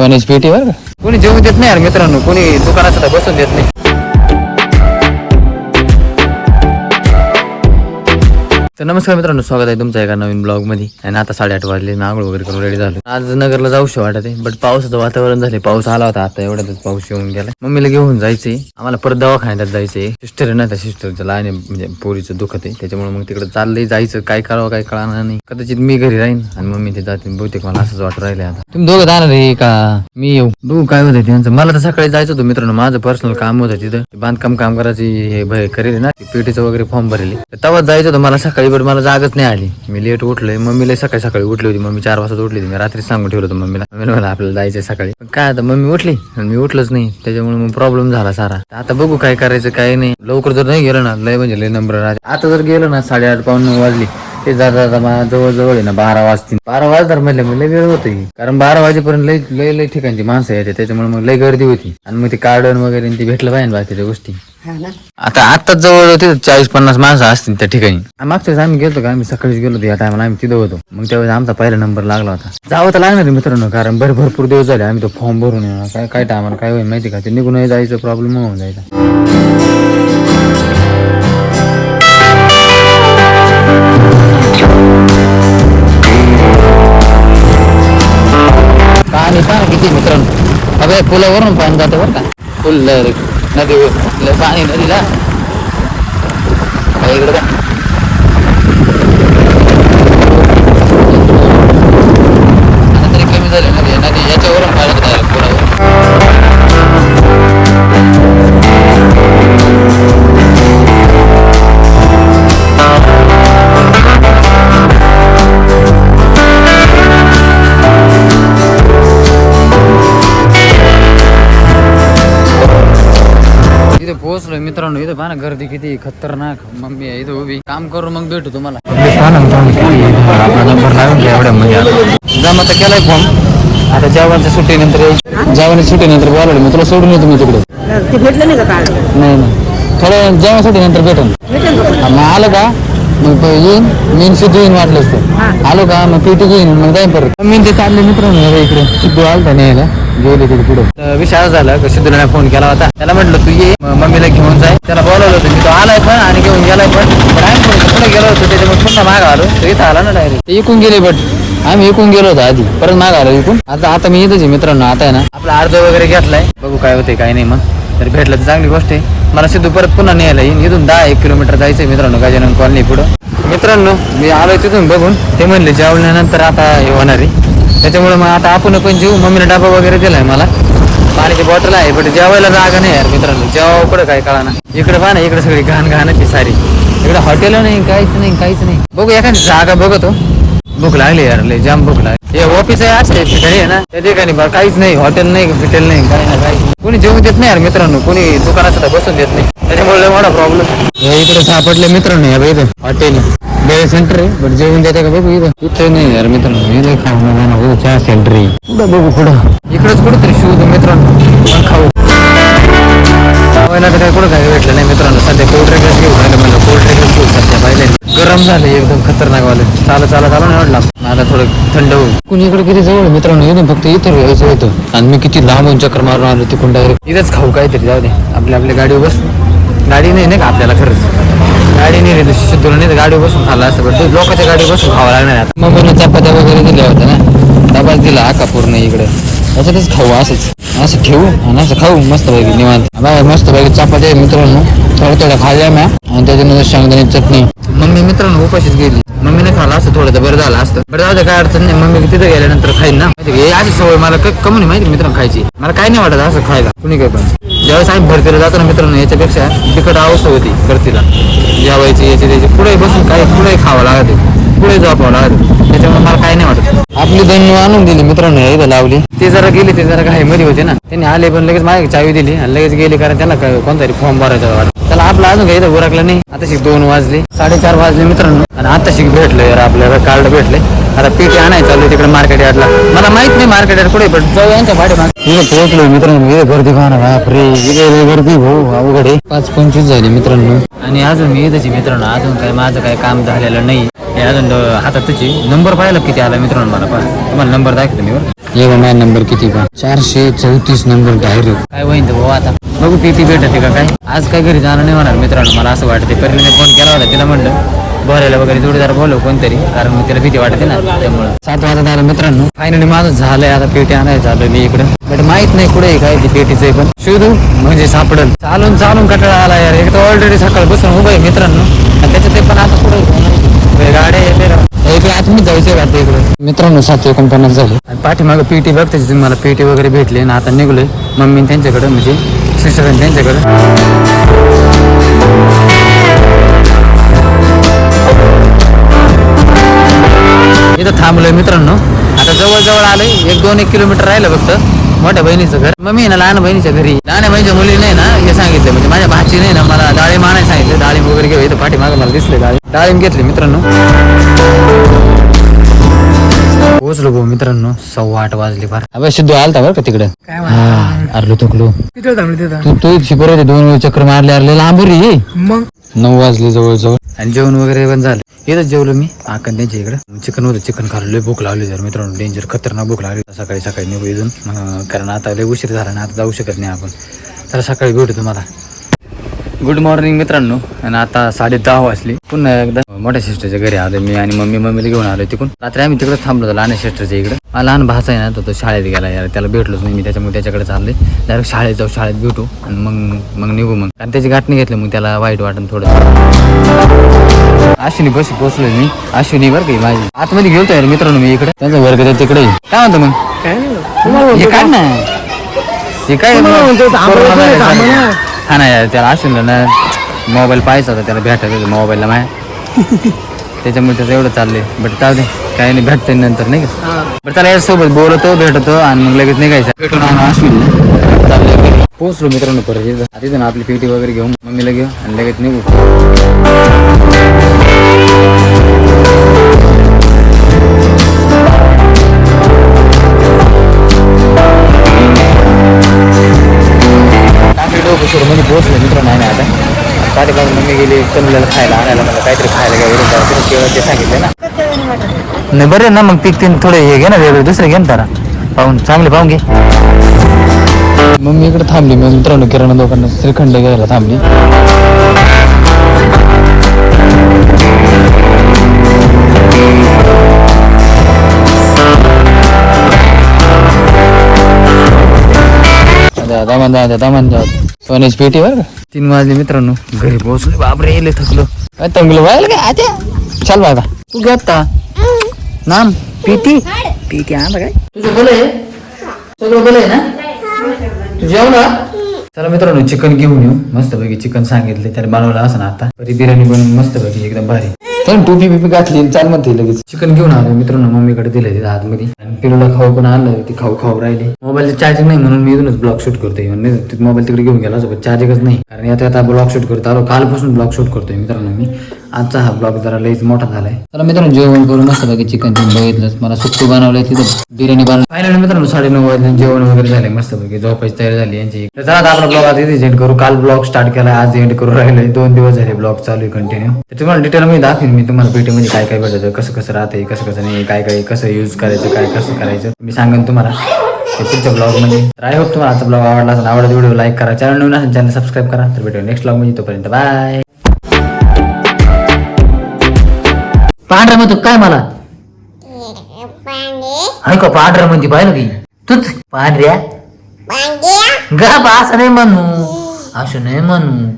सोन्याची पेटी बरं का कोणी जेवू देत नाही यार मित्रांनो. कोणी दुकानात सुद्धा बसून देत नाही. तर नमस्कार मित्रांनो स्वागत आहे तुमचं एका नवीन ब्लॉगमध्ये आणि आता साडेआठ वाजले नागळ वगैरे करून रेडी झालो. आज नगरला जाऊशी वाटत आहे बट पावसाचं वातावरण झाले पाऊस आला होता आता एवढ्यातच पाऊस येऊन गेला मम्मीला घेऊन जायचंय. आम्हाला परत दवाखान्यात जायचंय. सिस्टर आहे ना त्या सिस्टरचं लहान आहे, म्हणजे पोरीचं दुखत आहे. त्याच्यामुळे मग तिकडे चाललंय जायचं. काय करावं काय कळणार नाही. कदाचित मी घरी राहीन आणि मम्मी ते जाते बहुतेक मला असंच वाटत राहिले आता. तुम्ही दोघं जाणार आहे का? मी येऊ. बघू काय होतं त्यांचं. मला तर सकाळी जायचं होतं मित्रांनो. माझं पर्सनल काम होतं तिथं. बांधकाम काम करायची हे भय करेल ना. पेटीचं वगैरे फॉर्म भरेल. तेव्हा जायचं होतं. मला सकाळी पण मला जागच नाही आली. मी लेट उठलोय. मम्मीला सकाळी सकाळी उठली होती. मम्मी चार वाजता उठली होती. मी रात्री सांगून ठेवलं होतं मम्मीला. मम्मीला मला आपल्याला जायचंय सकाळी. काय आता मम्मी उठली. मी उठलोच नाही. त्याच्यामुळे मग प्रॉब्लेम झाला सारा. आता बघू काय करायचं काय नाही. लवकर जर नाही गेलं ना लय म्हणजे लय नंबर राहते आता जर गेलो ना साडेआठ पाऊन नऊ वाजली ते जाता जाता मला जवळ जवळ आहे ना बारा वाजतील. बारा वाजणार म्हणलं मग लय वेळ होते कारण बारा वाजेपर्यंत लय लय लय ठिकाणची माणसं येते. त्याच्यामुळे मग लय गर्दी होती. आणि मग ते कार्डन वगैरे ते भेटलं पाहिजे बाकीच्या गोष्टी. आता आताच जवळ होते चाळीस पन्नास माणसं असतील त्या ठिकाणी. मागच्या वेळेस आम्ही गेलो का? आम्ही सकाळीच गेलो होतो या टायमाला आम्ही तिथं होतो. मग त्यावेळेस आमचा पहिला नंबर लागला होता. जावं तर लागणार आहे मित्रांनो कारण बरं भरपूर दिवस झाले आम्ही तो फॉर्म भरून येणार. काय काय टायमाला काय होईल माहिती का? ते निघून जायचं प्रॉब्लेम होऊन जायचा. पाणी पहा किती मित्रांनो? अबे पुलावरून पाणी जातं बरं का? फुल नदी पाणी नदीला काय इकडं इथे पोहोचलोय मित्रांनो इथं पहा ना गर्दी किती खतरनाक. मम्मी आहे इथं उभी. काम करू मग भेटू तुम्हाला. आपला नंबर लावून घ्या एवढ्या म्हणजे जमा तर केलाय फॉर्म आता जेवणाच्या सुट्टीनंतर. जेवणाच्या सुट्टीनंतर बोलावलं मी तुला सोडून येतो मी तिकडे. नाही नाही नाही. थोड्या जेवणासाठी नंतर का? मग आलं का? मग येईन. मेन सिद्धू येईन वाटलं असतं आलो का? मग पीटी घेईन मग जाईन परत. मी ते चालले मित्रांनो इकडे. सिद्धू आलता न्यायला. गेले तिथे पुढे. विषय झाला का सिद्धूला फोन केला होता. त्याला म्हटलं तू ये. मम्मीला घेऊन जाय. त्याला बोलवलं होतं मी तो आलाय पण आणि घेऊन गेलाय पण. पण आम्ही पुढे गेलो होतो त्याच्यामुळे पुन्हा माग आलो. तो इथं आला ना डायरेक्ट ते इकून गेले बट आम्ही इकून गेलो होतो आधी. परत माग आलो इकून. आता आता मी येतच मित्रांनो आता आहे ना. आपला अर्ज वगैरे घेतलाय. बघू काय होते काय नाही मग. तर भेटलं तर चांगली गोष्ट आहे. मला सिद्धू परत पुन्हा न्यायला येईन. इथून दहा एक किलोमीटर जायचंय मित्रांनो गजानन कॉलनी पुढं. मित्रांनो मी आलोय तिथून बघून. ते म्हणले जेवल्यानंतर आता हे होणार आहे. त्याच्यामुळे मग आता आपण पण जेऊ मम्मीने डबा वगैरे दिलाय मला. पाण्याची बॉटल आहे पण जेवायला जागा नाही यार मित्रांनो. जेव्हा कुठं काय कळा ना इकडे पहा ना इकडे सगळी घाण घाणची सारी. इकडे हॉटेल नाही काहीच नाही काहीच नाही. बघू एखादी जागा बघतो. भूक लागली यार लय जाम भूक लागली. हे ऑफिस आहे असं ठिकाणी आहे ना त्या ठिकाणी बा काहीच नाही हॉटेल नाही हॉटेल नाही काही नाही काही. कोणी जेवू देत नाही यार मित्रांनो कोणी दुकानात सुद्धा बसून देत नाही त्याच्यामुळे मोठा प्रॉब्लेम इकडे सापडले मित्रांनो या इथं हॉटेल बेळ सेंटर आहे बट जेवून देते का बघू इथं इथं नाही यार मित्रांनो इथं खाऊ नका हो चहा सेंटर आहे पुढं बघू पुढं इकडेच कुठेतरी शोध मित्रांनो मग खाऊ तर काय कुठं काय भेटलं नाही मित्रांनो सध्या कोल्ड ड्रिंकच घेऊ राहिलं म्हणलं कोल्ड ड्रिंकच घेऊ सध्या पाहिले गरम झाले एकदम खतरनाक वाले. चालत चालत आलो ना वाटलं आता थोडं थंड होईल कुणी इकडे किती जवळ आहे? मित्रांनो इथून फक्त इथं यायचं होतं. आणि मी किती लांबून चक्कर मारून आलो तिकडून डायरेक्ट इथंच खाऊ काहीतरी जाऊ दे. आपल्या आपल्या गाडीवर बस. गाडी नाही नाही का आपल्याला खरंच? गाडी नाही रे शिद्धूला नाही गाडीवर बसून खाल्ला असं बट लोकांच्या गाडीवर बसून खावं लागणार मग चपात्या वगैरे दिल्या होत्या ना? डबाच दिला आका पूर्ण इकडे. याच्यातच खाऊ असंच. असं ठेवू आणि असं खाऊ मस्त पैकी निवांत. मस्त पैकी चपात्या मित्रांनो. थोड्या थोड्या खाल्ल्या म्या. आणि त्याच्यानंतर शेंगदाणे चटणी. मम्मी मित्रांनो उपाशीच गेली. मम्मीने खाल्लं असं थोडं तर बरं झालं असतं. बरं जाऊ दे, काय अडचण नाही. मम्मी तिथे गेल्यानंतर खाईन ना. हे अशी सवय मला कमी माहिती मित्रांनो खायची. मला काय नाही वाटत असं खायला. कुणी काय पण. ज्यावेळेस आम्ही भरतीला जातो ना मित्रांनो याच्यापेक्षा बिकट अवस्था होती भरतीला. जेवायची याची त्याची. पुढे बसून काही पुढे खावं लागत. पुढे झोपावं लागते. त्याच्यामुळे मला काय नाही वाटत. आपली धन्य आणून दिली मित्रांनो इथं लावली. ते जरा गेले ते जरा काही मध्ये होते ना. त्यांनी आले पण लगेच माझ्या चावी दिली आणि लगेच गेले कारण त्यांना काय- कोणतरी फॉर्म भरायचा होता आपला अजून काही इथं उरकलं नाही. आता शिक दोन वाजले साडेचार वाजले मित्रांनो. आणि आता शिक भेटलं यार आपल्याला कार्ड भेटले. आता पीठ आणायचं चालू तिकडे मार्केट यार्डला. मला माहीत नाही मार्केट यार्ड कुठे पण जाऊ यांच्या पाठी इथे पोहोचलो मित्रांनो इथे गर्दी पाहणार बापरे इथे गर्दी भाऊ अवघडे पाच पंचवीस झाले मित्रांनो. आणि अजून मी इथेची मित्रांनो अजून काय माझं काय काम झालेलं नाही. हे अजून हातात त्याची नंबर पाहिला किती आला मित्रांनो मला पण? तुम्हाला नंबर दाखवतो मी बरं. ये माझा नंबर किती का चारशे चौतीस नंबर डायरेक्ट काय होईल भाऊ आता? बघू पीटी भेटते का काय? आज काय घरी जाणं नाही होणार मित्रांनो मला असं वाटते परीने फोन केला होता तिला म्हणलं भरायला वगैरे जोडीदार बोलव कोणतरी कारण मग तिला भीती वाटते ना त्यामुळं. सात वाजता आलं मित्रांनो. फायनली माझं झालंय आता पेटी आणायचं झालं मी इकडं. बट माहीत नाही कुठे काय ती पेटीचं पण. शोधू म्हणजे सापडल. चालून चालून कटाळा आला यार. एक तर ऑलरेडी सकाळ बसून उभं आहे मित्रांनो. आणि त्याच्यात ते पण आता कुठे गाड्या येते आता मी जायचं का इकडे. मित्रांनो सातशे एकोणपन्नास झाले. आणि पाठीमागं पेटी बघते तुम्ही मला पेटी वगैरे भेटली आणि आता निघलोय. मम्मी त्यांच्याकडे म्हणजे सिस्टर त्यांच्याकडे इथं थांबलोय मित्रांनो. आता जवळ जवळ आलोय. एक दोन एक किलोमीटर राहिलं फक्त. मोठ्या बहिणीचं घर. मग मी ना लहान बहिणीच्या घरी. लहान बहिणीच्या मुली नाही ना हे सांगितलं. म्हणजे माझ्या भाची नाही ना मला डाळिंब आणायला सांगितलं. डाळिंब वगैरे घेऊ इथं पाठीमागं मला दिसले डाळिंब डाळिंब घेतले मित्रांनो. पोहोचलो भाऊ मित्रांनो सव्वा आठ वाजले फार. अबे सिद्धू आलता बरं का तिकडं? हा अरलो थकलो. तिथे थांबली तिथं? तू तू शिपर होते दोन वेळ चक्र मारले अरले लांब रे मग? नऊ वाजले जवळ जवळ आणि जेवण वगैरे पण झालं. येतच जेवलो मी आकन त्यांच्या इकडे. चिकन होतं चिकन खाल्लं लय भूक लावली जर मित्रांनो. डेंजर खतरनाक भूक लागली. सकाळी सकाळी निघू इथून. अं, कारण आता लय उशीर झाला ना आता जाऊ शकत नाही आपण. तर सकाळी भेटू तुम्हाला. गुड मॉर्निंग मित्रांनो. आणि आता साडे दहा वाजली. पुन्हा एकदा मोठ्या सिस्टरच्या घरी आलो मी आणि मम्मी. मम्मीला घेऊन आलो तिकडून रात्री आम्ही तिकडे थांबलो होतो लहान सिस्टरच्या इकडे. मला लहान भाचा आहे ना तो तो शाळेत गेला यार. त्याला भेटलोच नाही मी त्याच्यामुळे त्याच्याकडे चालले डायरेक्ट शाळेत जाऊ शाळेत भेटू आणि मग मग निघू मग. कारण त्याची गाठ नाही घेतली मग त्याला वाईट वाटन थोडं अश्विनी बशी पोचलोय मी. अश्विनी बरं ही माझी. आतमध्ये गेलतो यार मित्रांनो मी इकडे. त्यांचा वर्ग त्या तिकडे. काय म्हणतो मग? काय ना. हे काय म्हणतो, ना. हा ना यार त्याला अश्विनला ना मोबाईल पाहायचा होता त्याला भेटायचं मोबाईलला माया त्याच्यामुळे त्याचं एवढं चाललंय बट जाऊ दे काही नाही भेटतंय नंतर नाही का. बरं त्याला याच्यासोबत बोलतो भेटतो आणि मग लगेच निघायचं भेटून आणू अश्विन चाललंय घरी. पोहोचलो मित्रांनो परत आता इथून आपली पेटी वगैरे घेऊन मम्मीला घेऊ आणि लगेच निघू तनुल्याला खायला आणायला मला काहीतरी खायला घ्या वरून केवळ ते सांगितले ना. नाही बरं ना मग पीक तीन थोडे हे घे ना वेगळे दुसरे घे ना तारा पाहून चांगले पाहून घे. मम्मी इकडे थांबली मग मित्रांनो किराणा दुकानात श्रीखंड घ्यायला थांबली. दमन जाऊ दमन जाऊ सोन्याची पेटी बरं तीन वाजले मित्रांनो. घरी पोहोचलो बापरे येले थकलो. तंगलो व्हायला काय आत्या. चल बाबा. तू घेता नाम? पेटी पेटी आणला काय तुझं बोल आहे? सगळं बोल आहे ना? तू जेवला चला मित्रांनो चिकन घेऊन येऊ. मस्त पैकी चिकन सांगितले त्याने बनवलं असं ना आता. बिर्याणी बनवून मस्त पैकी एकदम भारी. तर टोपी बिपी घातली चाल म्हणते लगेच. चिकन घेऊन आलो मित्रांनो मम्मीकडे दिलं तिथे आतमध्ये. आणि पिलूला खाऊ पण आणलं ती खाऊ खाऊ राहिली. मोबाईलचे चार्जिंग नाही म्हणून मी इथूनच ब्लॉग शूट करतोय. म्हणजे मोबाईल तिकडे घेऊन गेला सोबत चार्जिंगच नाही. कारण आता आता ब्लॉग शूट करतो आलो. कालपासून ब्लॉग शूट करतोय मित्रांनो मी. आजचा हा ब्लॉग जरा लईच मोठा झालाय. तर मित्रांनो जेवण करून मस्त पैकी चिकन तुम्ही बघितलंच मला सुक्कू बनवलंय तिथं बिर्याणी बनवली फायनल मित्रांनो साडे नऊ वाजले जेवण वगैरे झाले मस्त पैकी झोपायची तयारी झाली यांची. तर चला आपला ब्लॉग इथे एंड करू. काल ब्लॉग स्टार्ट केला आज एंड करू राहिले दोन दिवस झाले ब्लॉग चालू आहे कंटिन्यू तर तुम्हाला डिटेल मध्ये दाखवेन मी तुम्हाला पेटीमध्ये काय काय भेटतं कसं कसं राहते कसं कसं नाही काय काय कसं यूज करायचं काय कसं करायचं मी सांगेन तुम्हाला. ते पुढच्या ब्लॉगमध्ये. तर आय होप तुम्हाला आता ब्लॉग आवडला असेल आवडत व्हिडिओ लाईक करा चॅनल नवीन असेल चॅनल सबस्क्राईब करा. तर भेटू नेक्स्ट ब्लॉगमध्ये तोपर्यंत बाय पांढरा म्हणतो काय मला? हाय का पांढरा म्हणते पाहिलं की? तूच? पांढऱ्या? गा बा असं नाही म्हणू. असं नाही म्हणू.